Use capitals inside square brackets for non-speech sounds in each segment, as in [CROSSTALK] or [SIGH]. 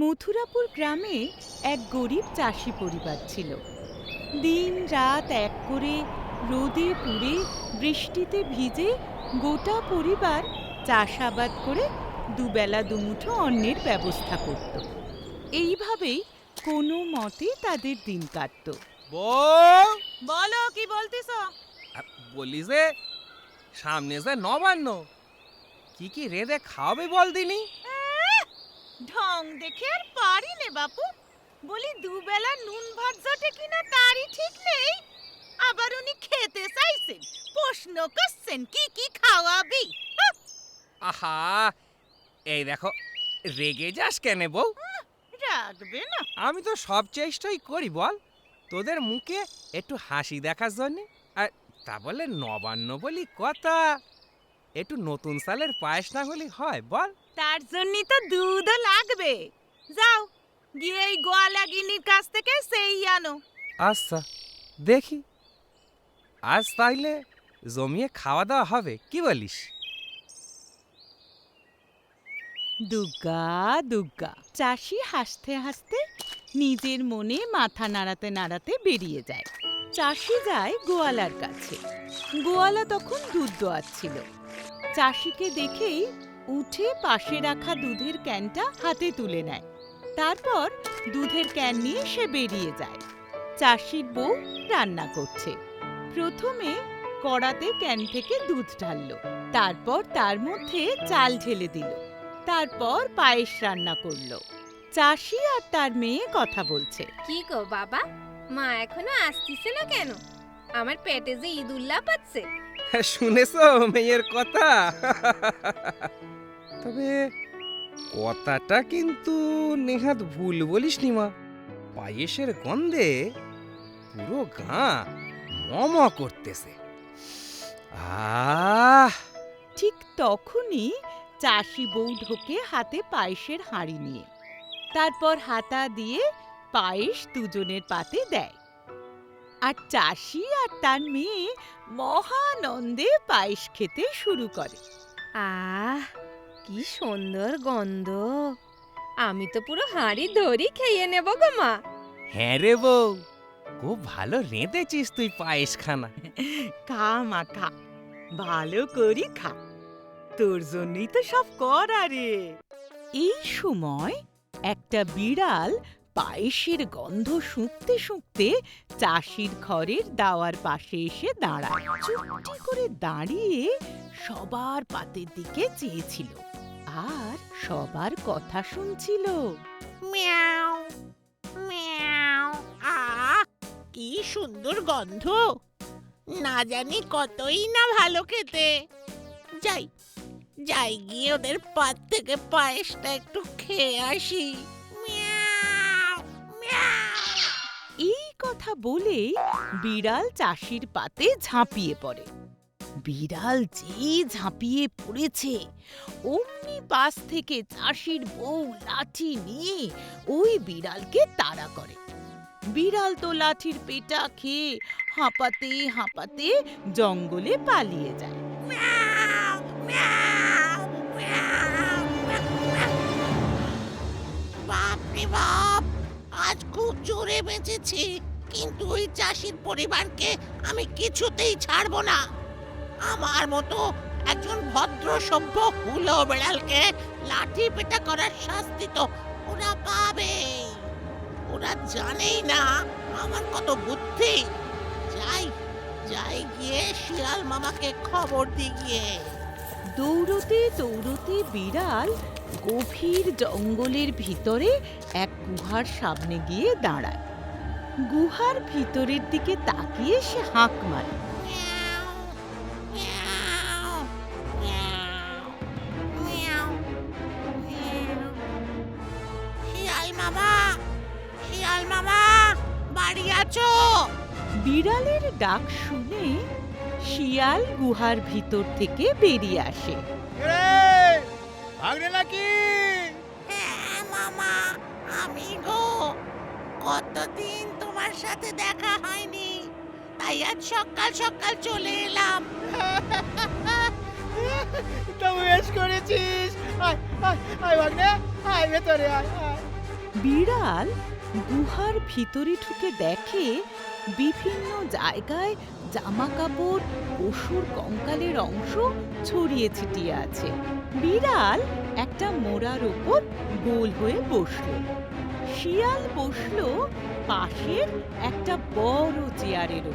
মথুরাপুর গ্রামে এক গরিব চাষি পরিবার ছিল। দিন রাত এক করে রোদে পুড়ে বৃষ্টিতে ভিজে গোটা পরিবার চাষাবাদ করে দুবেলা দুমুঠো অন্নের ব্যবস্থা করত। এইভাবেই কোনো মতে তাদের দিন কাটত। বউ! বলো কি বলতিস আর বলি যে সামনে যে নবান্ন কি কি রেদে খাওয়াবে বল দিনি? ঢং দেখে আর পারি নে বাপু। বলি দুবেলা নুন ভাত জটে কিনা তারই ঠিক নেই। আবার উনি খেতে চাইছেন প্রশ্ন করছেন কি কি খাওয়াবি? আহা! এই দেখো রেগে যাস কেন বউ? রাখবে না। আমি তো সব চেষ্টাই করি বল। তোদের মুখে একটু হাসি দেখার জন্যে আর তা বলে নবান্ন বলি কথা একটু নতুন সালের পায়েস না হলে হয় বল। তার জন্যই তো দুধও লাগবে। যাও গিয়ে এই গোয়ালা গিনির কাছ থেকে সেই আনো। আচ্ছা দেখি। আজ তাইলে জমিয়ে খাওয়া দাওয়া হবে কি বলিস? দুগ্গা দুগ্গা চাষি হাসতে হাসতে নিজের মনে মাথা নাড়াতে নাড়াতে বেরিয়ে যায়। চাষি যায় গোয়ালার কাছে। গোয়ালা তখন দুধ দোয়াচ্ছিল। চাষিকে দেখেই উঠে পাশে রাখা দুধের ক্যানটা হাতে তুলে নেয়। তারপর দুধের ক্যান নিয়ে সে বেরিয়ে যায়। চাষির বউ রান্না করছে। প্রথমে কড়াতে ক্যান থেকে দুধ ঢাললো। তারপর তার মধ্যে চাল ঢেলে দিল। তারপর পায়েস রান্না করল। চাষি আর তার মেয়ে কথা বলছে। কি গো বাবা মা এখনও আসতিছে না কেন? আমার পেটে যে ঈদ উল্লাহ পাচ্ছে শুনেছ মেয়ের কথা? তবে কথাটা কিন্তু নেহাত ভুল বলিস নি মা। পায়েসের গন্ধে পুরো গা মম করতেছে। আহ! ঠিক তখনই চাষি বউ ঢোকে হাতে পায়েসের হাঁড়ি নিয়ে। তারপর হাতা দিয়ে পায়েস দুজনের পাতে দেয়। আর চাষি আর তার মেয়ে মহানন্দে পায়েস খেতে শুরু করে। আহ! কি সুন্দর গন্ধ। আমি তো পুরো হাঁড়ি ধরি খেয়ে নেব গো মা। হ্যাঁ রে বউ খুব ভালো রেঁধেছিস তুই পায়েস খানা [LAUGHS] খা মা খা। ভালো করি খা। তোর জন্যই তো সব করা রে। এই সময় একটা বিড়াল পায়েসের গন্ধ শুঁকতে শুঁকতে চাষির ঘরের দাওয়ার পাশে এসে দাঁড়ায়। চুপটি করে দাঁড়িয়ে সবার পাতের দিকে চেয়েছিল। আর সবার কথা শুনছিল। মিয়াও মিয়াও আহ কি সুন্দর গন্ধ। না জানি কতই না ভালো খেতে। যাই যাই গিয়ে ওদের পাত থেকে পায়েসটা একটু খেয়ে আসি। মিয়াও মিয়াও। এই কথা বলেই বিড়াল চাষির পাতে ঝাঁপিয়ে পড়ে। বিড়াল যে ঝাঁপিয়ে পড়েছে, অমনি পাশ থেকে চাষির বউ লাঠি নিয়ে ওই বিড়ালকে তাড়া করে। বিড়াল তো লাঠির পেটা খেয়ে হাঁপাতে হাঁপাতে জঙ্গলে পালিয়ে যায়। বাপ, আজ খুব জোরে বেঁচেছি, কিন্তু ওই চাষির পরিবারকে আমি কিছুতেই ছাড়বো না। আমার মতো একজন ভদ্র সভ্য হুলো বেড়ালকে লাঠি পেটা করার শাস্তি তো ওরা পাবে ওরা জানেই না আমার কত বুদ্ধি। যাই যাই গিয়ে শিয়াল মামাকে খবর দি গিয়ে। দৌড়তে দৌড়তে বিড়াল গভীর জঙ্গলের ভিতরে এক গুহার সামনে গিয়ে দাঁড়ায়। গুহার ভিতরের দিকে তাকিয়ে সে হাঁক মারে। বিড়ালের ডাক শুনে শিয়াল গুহার ভিতর থেকে বেরিয়ে আসে। ভাগনে নাকি? হ্যাঁ মামা আমি গো। কতদিন তোমার সাথে দেখা হয়নি তাই আজ সকাল সকাল চলে এলাম। [LAUGHS] তা বেশ করেছিস। আয় আয় আয় ভাগনে আয় ভেতরে আয় আয়। বিড়াল গুহার ভিতরে ঢুকে দেখে বিভিন্ন জায়গায় জামা কাপড় পশুর কঙ্কালের অংশ ছড়িয়ে ছিটিয়ে আছে। বিড়াল একটা মোড়ার উপর গোল হয়ে বসল। শিয়াল বসল পাশের একটা বড় চেয়ারের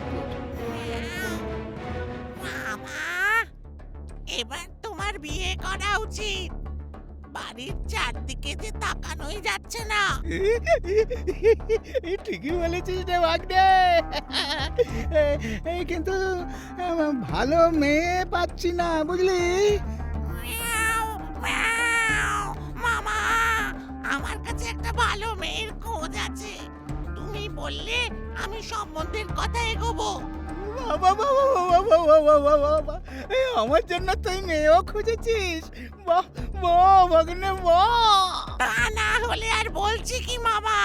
মামা এবার তোমার বিয়ে করা উচিত। বাড়ির চারদিকে যে তাকানোই যাচ্ছে না ঠিকই বলেছিস রে এই কিন্তু ভালো মেয়ে পাচ্ছি না বুঝলি। মামা আমার কাছে একটা ভালো মেয়ের খোঁজ আছে তুমি বললে আমি সম্বন্ধের কথা এগোবো বাবা বাবা বাবা বাবা বাবা বাবা এই আমার জন্য তুই মেয়েও খুঁজেছিস বাহ ভাগ্নে না হলে আর বলছি কি মামা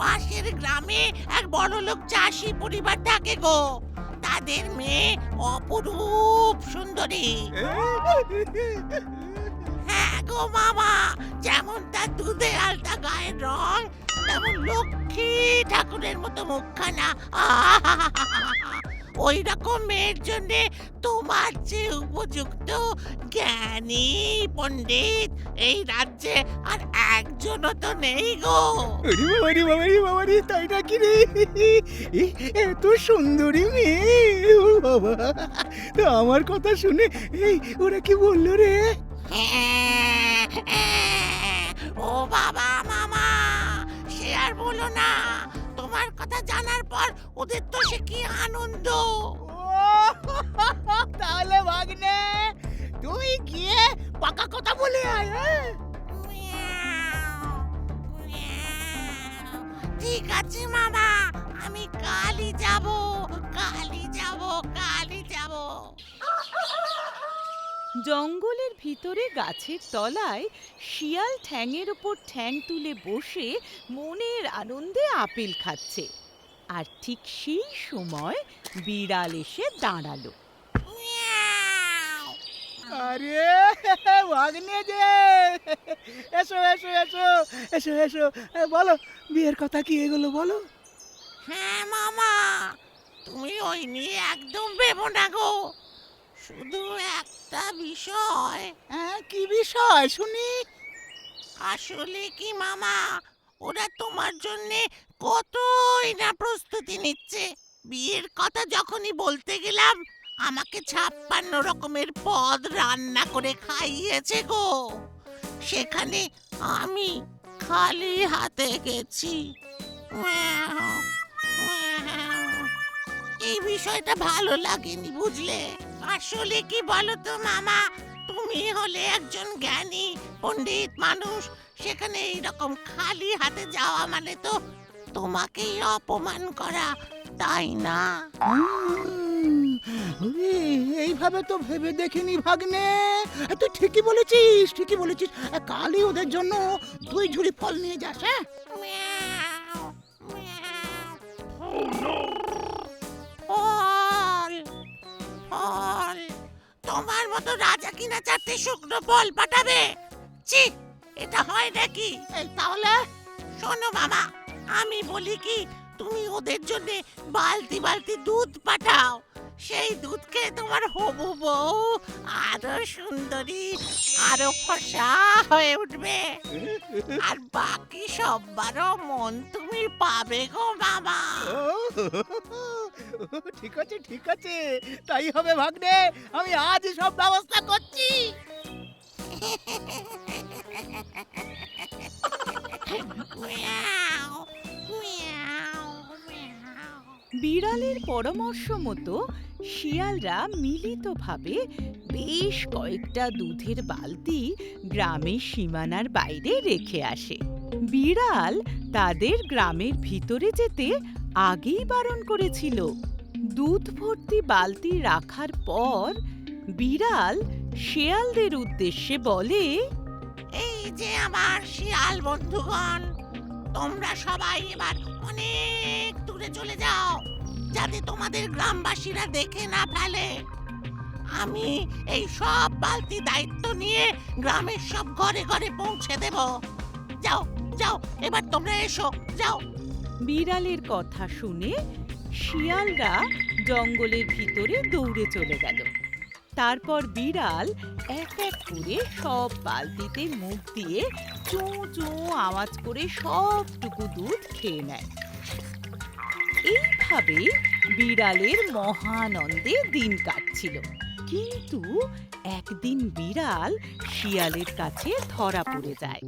পাশের গ্রামে এক বড় লোক চাষি পরিবার থাকে গো তাদের মেয়ে অপরূপ সুন্দরী হ্যাঁ গো মামা যেমন তার দুধে আলতা গায়ের রং তেমন লক্ষ্মী ঠাকুরের মতো মুখখানা। [LAUGHS] ওই রকম মেয়ের জন্য তোমার যে উপযুক্ত জ্ঞানী পণ্ডিত এই রাজ্যে আর একজনও তো নেই গো। ওরে বাবা রে বাবা রে বাবা রে তাই নাকি রে? এত সুন্দরী মেয়ে ও বাবা। তো আমার কথা শুনে এই ওরা কি বলল রে? ও বাবা। মামা সে আর বলো না তোমার কথা জানার পর ওদের তো সে কি আনন্দ। তাহলে ভাগ্নে তুই গিয়ে পাকা কথা বলে আয় হ্যাঁ? ঠিক আছে মামা আমি কালই যাব কালই যাব কালই যাব। জঙ্গলের ভিতরে গাছের তলায় শিয়াল ঠ্যাংয়ের ওপর ঠ্যাং তুলে বসে মনের আনন্দে আপেল খাচ্ছে। আর ঠিক সেই সময় বিড়াল এসে দাঁড়াল। আরে ভাগ্নে যে! এসো এসো এসো এসো এসো। বলো বিয়ের কথা কি এগুলো বলো। হ্যাঁ মামা তুমি ওই নিয়ে একদম ভেবো না গো। শুধু একটা বিষয়। হ্যাঁ কি বিষয়? শুনি। আসলে কি মামা ওরা তোমার জন্য কতই না প্রস্তুতি নিচ্ছে। বিয়ের কথা যখনই বলতে গেলাম আমাকে ছাপ্পান্ন রকমের পদ রান্না করে খাইয়েছে গো। সেখানে আমি খালি হাতে গেছি। এই বিষয়টা ভালো লাগেনি বুঝলে? আসলে কি বলো তো মামা? তুমি হলে একজন জ্ঞানী পণ্ডিত মানুষ। সেখানে এইরকম খালি হাতে যাওয়া মানে তো তোমাকেই অপমান করা তাই না? এইভাবে তো ভেবে দেখিনি ভাগ্নে। তুই ঠিকই বলেছিস ঠিকই বলেছিস। কালই ওদের জন্য দুই ঝুড়ি ফল নিয়ে যাস হ্যাঁ? মিয়াও। ফল ফল তোমার মতো রাজা কিনা চারটে শুকনো বল পাঠাবে? ছি এটা হয় নাকি? এই তাহলে? শোনো মামা আমি বলি কি তুমি ওদের জন্য বালতি বালতি দুধ পাঠাও। সেই দুধ খেয়ে তোমার হবু বউ। আরও সুন্দরী আরও ফসা হয়ে উঠবে। আর বাকি সববারও মন তুমি পাবে গো বাবা। ঠিক আছে ঠিক আছে। তাই হবে ভাগ্নে আমি আজ সব ব্যবস্থা করছি। মিয়াও, মিয়াও, মিয়াও। বিড়ালের পরামর্শ মতো শিয়ালরা মিলিতভাবে বেশ কয়েকটা দুধের বালতি গ্রামের সীমানার বাইরে রেখে আসে। বিড়াল তাদের গ্রামের ভিতরে যেতে আগেই বারণ করেছিল। দুধ ভর্তি বালতি রাখার পর বিড়াল শেয়ালদের উদ্দেশ্যে বলে, এই যে আমার শিয়াল বন্ধুগণ, তোমরা সবাই এবার অনেক দূরে চলে যাও। যাতে তোমাদের গ্রামবাসীরা দেখে না ফেলে। আমি এই সব বালতি দায়িত্ব নিয়ে গ্রামের সব ঘরে ঘরে পৌঁছে দেব। যাও যাও, এবার তোমরা এসো, যাও। বিড়ালের কথা শুনে শিয়ালরা জঙ্গলের ভিতরে দৌড়ে চলে গেল। তারপর বিড়াল এক এক করে সব বালতিতে মুখ দিয়ে চোঁ চোঁ আওয়াজ করে সবটুকু দুধ খেয়ে নেয়। এইভাবে বিড়ালের মহানন্দে দিন কাটছিল। কিন্তু একদিন বিড়াল শিয়ালের কাছে ধরা পড়ে যায়।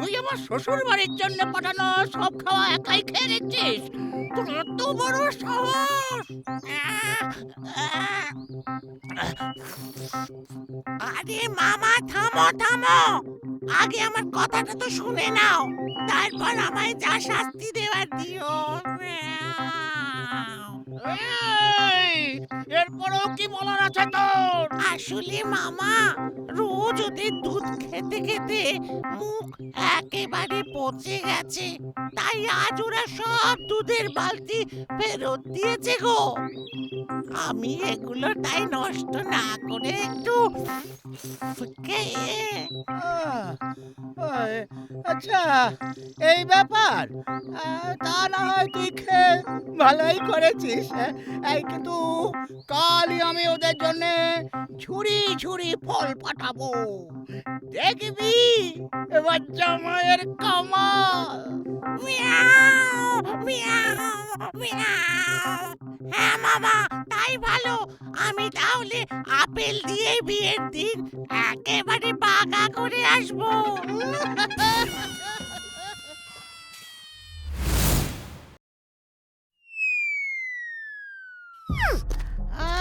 কি জন্য পাঠানো সব খাওয়া একাই খেয়ে নিচ্ছিস? আরে মামা, থামো থামো! আগে আমার কথাটা তো শুনে নাও। তারপর আমায় যা শাস্তি দেওয়ার দিও। এরপরেও কি বলার আছে তোর? আসলে মামা রোজ ওদের দুধ খেতে খেতে মুখ একেবারে পচে গেছে। তাই আজ ওরা সব দুধের বালতি ফেরত দিয়েছে গো। আমি এগুলো তাই নষ্ট না করে একটু খেয়ে আচ্ছা এই ব্যাপার। তা না হয় তুই খেয়ে ভালোই করেছিস হ্যাঁ? এই কিন্তু কালই আমি ওদের জন্য ঝুড়ি ঝুড়ি ফল পাঠাবো। দেখবি? এবার জামাইয়ের কামাল। মিয়াও মিয়াও মিয়াও। হ্যাঁ মামা তাই ভালো। আমি তাহলে আপেল দিয়ে বিয়ের দিন একেবারে বাগা করে আসব। [LAUGHS]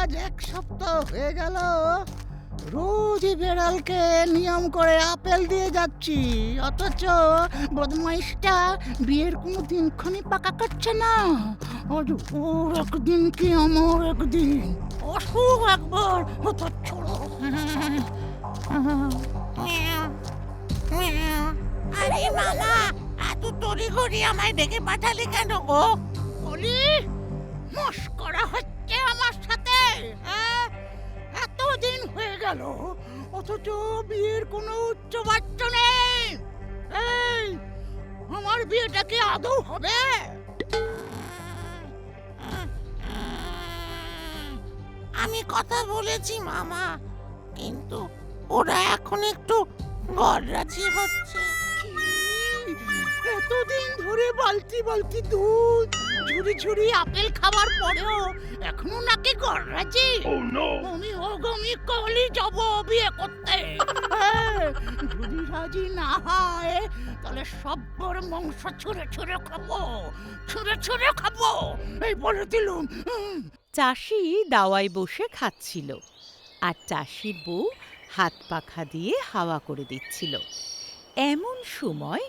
আজ এক সপ্তাহ হয়ে গেল। রোজই বেড়ালকে নিয়ম করে আপেল দিয়ে যাচ্ছি। অথচ বদমাইশটা বিয়ের কোনো দিনক্ষণই পাকা করছে না। আজ ওর একদিন কি আমার একদিন? অসুখ একবার হতো ছোড়ো। আরে মামা এত তড়ি ঘড়ি আমায় ডেকে পাঠালে কেন গো? বলি মস্করা হচ্ছে আমার এতদিন হয়ে গেল, অথচ বিয়ের কোনো উচ্চ বাচ্চা নেই। এই, আমার বিয়েটা কি আদৌ হবে? আমি কথা বলেছি, মামা, কিন্তু ওরা এখন একটু গড়রাজি হচ্ছে। এতদিন ধরে বালতি বালতি দুধ ঝুড়ি ঝুড়ি আপেল খাবার পরেও এখনও নাকি গড়রাজি। আমি আগামী কালই যাব বিয়ে করতে। হ্যাঁ, যদি রাজি না হয় তাহলে সব্বর মাংস ছুঁড়ে ছুঁড়ে খাব ছুঁড়ে ছুঁড়ে খাব। এই বলে দিলুম। হুম। চাষি দাওয়ায় বসে খাচ্ছিল আর চাষির বউ হাত পাখা দিয়ে হাওয়া করে দিচ্ছিল। এমন সময়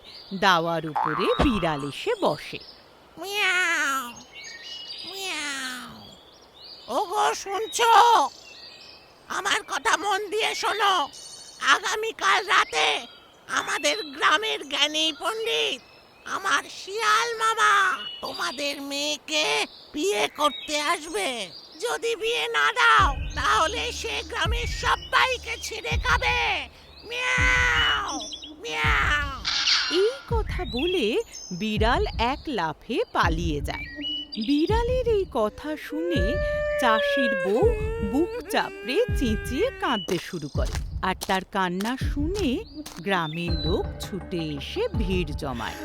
দাওয়ার উপরে বিড়াল এসে বসে। মিয়াও মিয়াও। ওগো, শুনছো? আমার কথা মন দিয়ে শোনো। আগামীকাল রাতে আমাদের গ্রামের জ্ঞানী পণ্ডিত, আমার শিয়াল মামা, তোমাদের মেয়েকে বিয়ে করতে আসবে। যদি বিয়ে না দাও, তাহলে সে গ্রামের সবাইকে ছিঁড়ে খাবে। মিয়াও মিয়াও। এই কথা বলে বিড়াল এক লাফে পালিয়ে যায়। বিড়ালের এই কথা শুনে চাষির বউ বুক চাপড়ে চেঁচিয়ে কাঁদতে শুরু করে আর তার কান্না শুনে গ্রামের লোক ছুটে এসে ভিড় জমায়।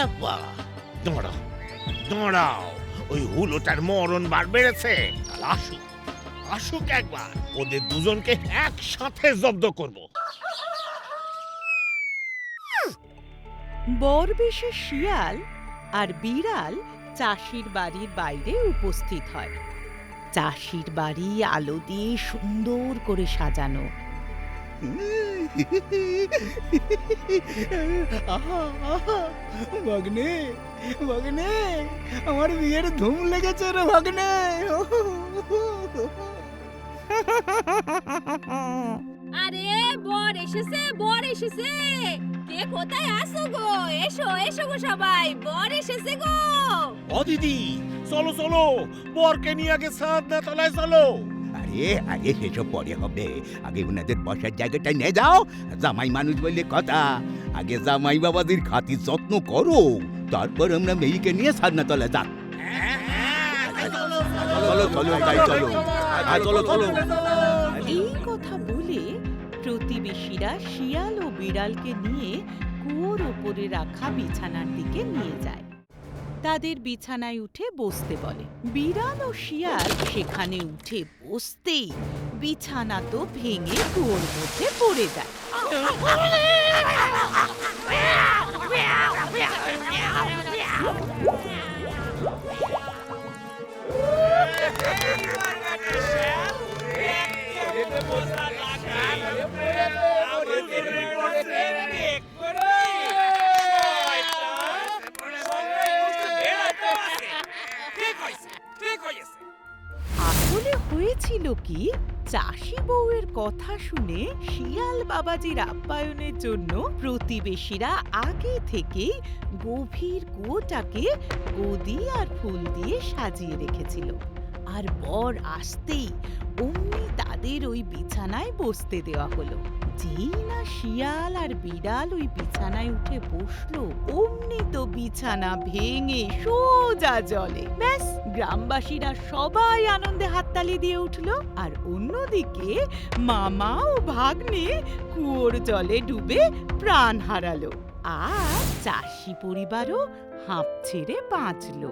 ব্যাপার দাঁড়াও দাঁড়াও ওই হুলোটার মরণ বার বেড়েছে। কাল আসুক আসুক একবার ওদের দুজনকে একসাথে জব্দ করব। বরবেশে শিয়াল আর বিড়াল চাষির বাড়ির বাইরে উপস্থিত হয়। চাষির বাড়ি আলো দিয়ে সুন্দর করে সাজানো। আহা আহা ভাগ্নে ভাগ্নে আমার বিয়ের ধুম লেগেছে রে ভাগ্নে। আরে বর এসেছে বর এসেছে। কে কোথায় আসো গো? এসো এসো গো সবাই বর এসেছে গো। ও দিদি চলো চলো বরকে নিয়ে আগে সাদনা তলায় চলো। আরে আরে সেসব পরে হবে। আগে ওনাদের বসার জায়গাটা নিয়ে যাও। জামাই মানুষ বলে কথা। আগে জামাই বাবাদের খাতির যত্ন করো। তারপর আমরা মেয়েকে নিয়ে সারনাতলা যাক। চলো চলো তাই চলো। চলো চলো। এই কথা বলে প্রতিবেশীরা শিয়াল ও বিড়ালকে নিয়ে কুয়োর ওপরে রাখা বিছানার দিকে নিয়ে যায়। তাদের বিছানায় উঠে বসতে বলে। বিড়াল ও শিয়াল সেখানে উঠে বসতেই বিছানা তো ভেঙে কুয়োর মধ্যে পড়ে যায়। শুনে শিয়াল বাবাজির আপ্যায়নের জন্য প্রতিবেশীরা আগে থেকেই গভীর কুয়োটাকে গদি আর ফুল দিয়ে সাজিয়ে রেখেছিল। আর বর আসতেই অমনি তাদের ওই বিছানায় বসতে দেওয়া হলো। যেই না শিয়াল আর বিড়াল ওই বিছানায় উঠে বসল, অমনি তো বিছানা ভেঙে সোজা জলে। ব্যাস, গ্রামবাসীরা সবাই আনন্দে হাততালি দিয়ে উঠল আর অন্যদিকে মামা ও ভাগ্নে কুয়োর জলে ডুবে প্রাণ হারালো। আর চাষি পরিবারও হাঁপ ছেড়ে বাঁচলো।